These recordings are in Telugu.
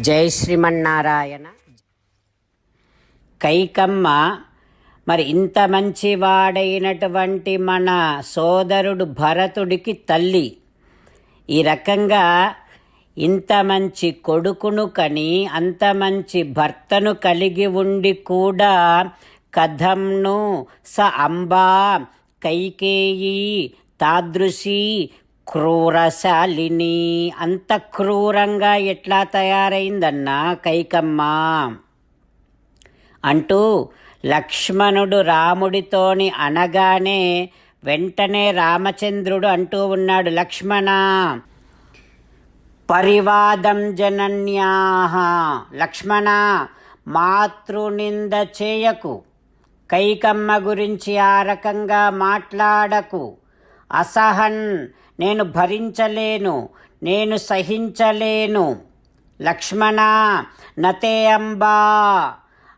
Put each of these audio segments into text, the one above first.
జై శ్రీమన్నారాయణ. కైకమ్మ మరి ఇంత మంచివాడైనటువంటి మన సోదరుడు భరతుడికి తల్లి. ఈ రకంగా ఇంత మంచి కొడుకును కని అంత మంచి భర్తను కలిగి ఉండి కూడా కథంను స అంబా కైకేయి తాదృశీ క్రూరశాలిని. అంత క్రూరంగా ఎట్లా తయారైందన్నా కైకమ్మ? అంటూ లక్ష్మణుడు రాముడితోని అనగానే వెంటనే రామచంద్రుడు అంటూ ఉన్నాడు లక్ష్మణ పరివాదం జనన్యాహ. లక్ష్మణ మాతృనింద చేయకు. కైకమ్మ గురించి ఆ రకంగా మాట్లాడకు. అసహన్ నేను భరించలేను నేను సహించలేను. లక్ష్మణ నతే అంబా.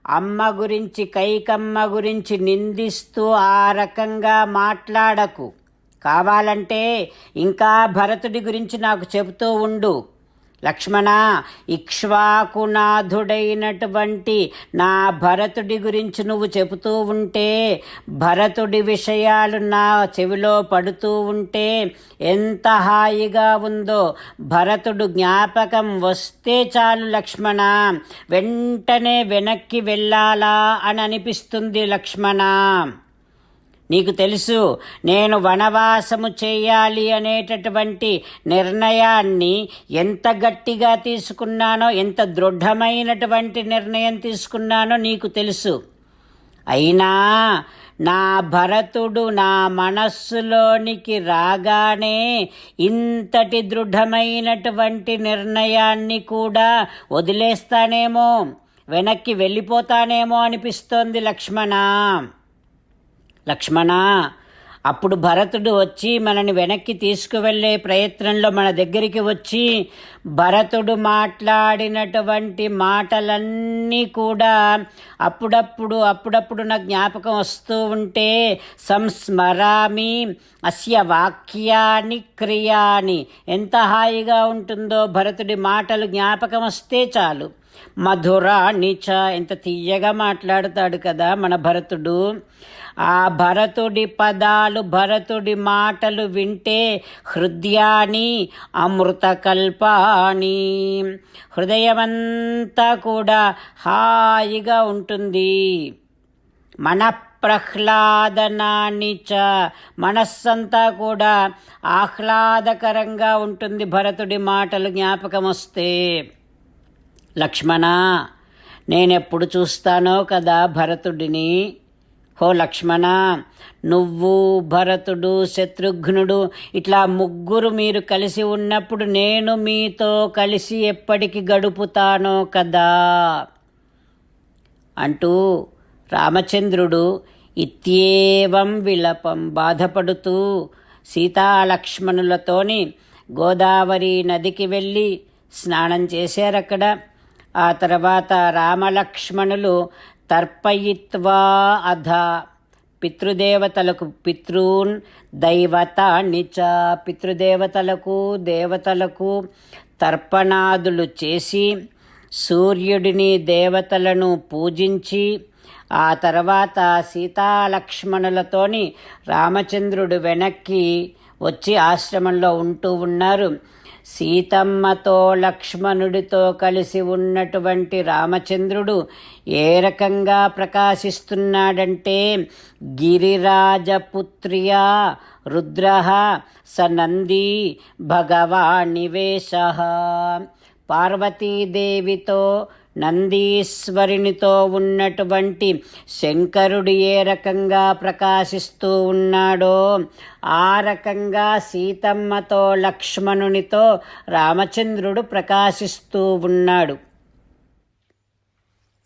అమ్మ గురించి కైకమ్మ గురించి నిందిస్తూ ఆ రకంగా మాట్లాడకు. కావాలంటే ఇంకా భరతుడి గురించి నాకు చెబుతూ ఉండు. లక్ష్మణ ఇక్ష్వాకునాథుడైనటువంటి నా భరతుడి గురించి నువ్వు చెబుతూ ఉంటే భరతుడి విషయాలు నా చెవిలో పడుతూ ఉంటే ఎంత హాయిగా ఉందో భరతుడు జ్ఞాపకం వస్తే చాలు లక్ష్మణ. వెంటనే వెనక్కి వెళ్ళాలా అని అనిపిస్తుంది లక్ష్మణ. నీకు తెలుసు నేను వనవాసము చేయాలి అనేటటువంటి నిర్ణయాన్ని ఎంత గట్టిగా తీసుకున్నానో ఎంత దృఢమైనటువంటి నిర్ణయం తీసుకున్నానో నీకు తెలుసు. అయినా నా భరతుడు నా మనస్సులోనికి రాగానే ఇంతటి దృఢమైనటువంటి నిర్ణయాన్ని కూడా వదిలేస్తానేమో వెనక్కి వెళ్ళిపోతానేమో అనిపిస్తోంది లక్ష్మణ. లక్ష్మణ అప్పుడు భరతుడు వచ్చి మనని వెనక్కి తీసుకువెళ్ళే ప్రయత్నంలో మన దగ్గరికి వచ్చి భరతుడు మాట్లాడినటువంటి మాటలన్నీ కూడా అప్పుడప్పుడు అప్పుడప్పుడు నా జ్ఞాపకం వస్తూ ఉంటే సంస్మరామి అస్య వాక్యాన్ని క్రియాని. ఎంత హాయిగా ఉంటుందో భరతుడి మాటలు జ్ఞాపకం వస్తే చాలు. మధుర చ ఎంత తీయగా మాట్లాడతాడు కదా మన భరతుడు. ఆ భరతుడి పదాలు భరతుడి మాటలు వింటే హృదయాన్ని అమృతకల్పాని. హృదయమంతా కూడా హాయిగా ఉంటుంది. మన ప్రహ్లాదనాన్ని చ మనస్సంతా కూడా ఆహ్లాదకరంగా ఉంటుంది భరతుడి మాటలు జ్ఞాపకం వస్తే లక్ష్మణా నేనెప్పుడు చూస్తానో కదా భరతుడిని. హో లక్ష్మణ నువ్వు భరతుడు శత్రుఘ్నుడు ఇట్లా ముగ్గురు మీరు కలిసి ఉన్నప్పుడు నేను మీతో కలిసి ఎప్పటికి గడుపుతానో కదా. అంటూ రామచంద్రుడు ఇత్యేవం విలపం బాధపడుతూ సీతాలక్ష్మణులతోని గోదావరి నదికి వెళ్ళి స్నానం చేశారక్కడ. ఆ తర్వాత రామలక్ష్మణులు తర్పయిత్వా అధ. పితృదేవతలకు పితృన్ దైవత నిచ పితృదేవతలకు దేవతలకు తర్పణాదులు చేసి సూర్యుడిని దేవతలను పూజించి ఆ తర్వాత సీతాలక్ష్మణులతోని రామచంద్రుడు వెనక్కి వచ్చి ఆశ్రమంలో ఉంటూ ఉన్నారు. సీతమ్మతో లక్ష్మణుడితో కలిసి ఉన్నటువంటి రామచంద్రుడు ఏ రకంగా ప్రకాశిస్తున్నాడంటే గిరిరాజపుత్ర్యా రుద్ర సనంది నంది భగవానివేశ పార్వతీదేవితో నందీశ్వరునితో ఉన్నటువంటి శంకరుడు ఏ రకంగా ప్రకాశిస్తూ ఉన్నాడో ఆ రకంగా సీతమ్మతో లక్ష్మణునితో రామచంద్రుడు ప్రకాశిస్తూ ఉన్నాడు.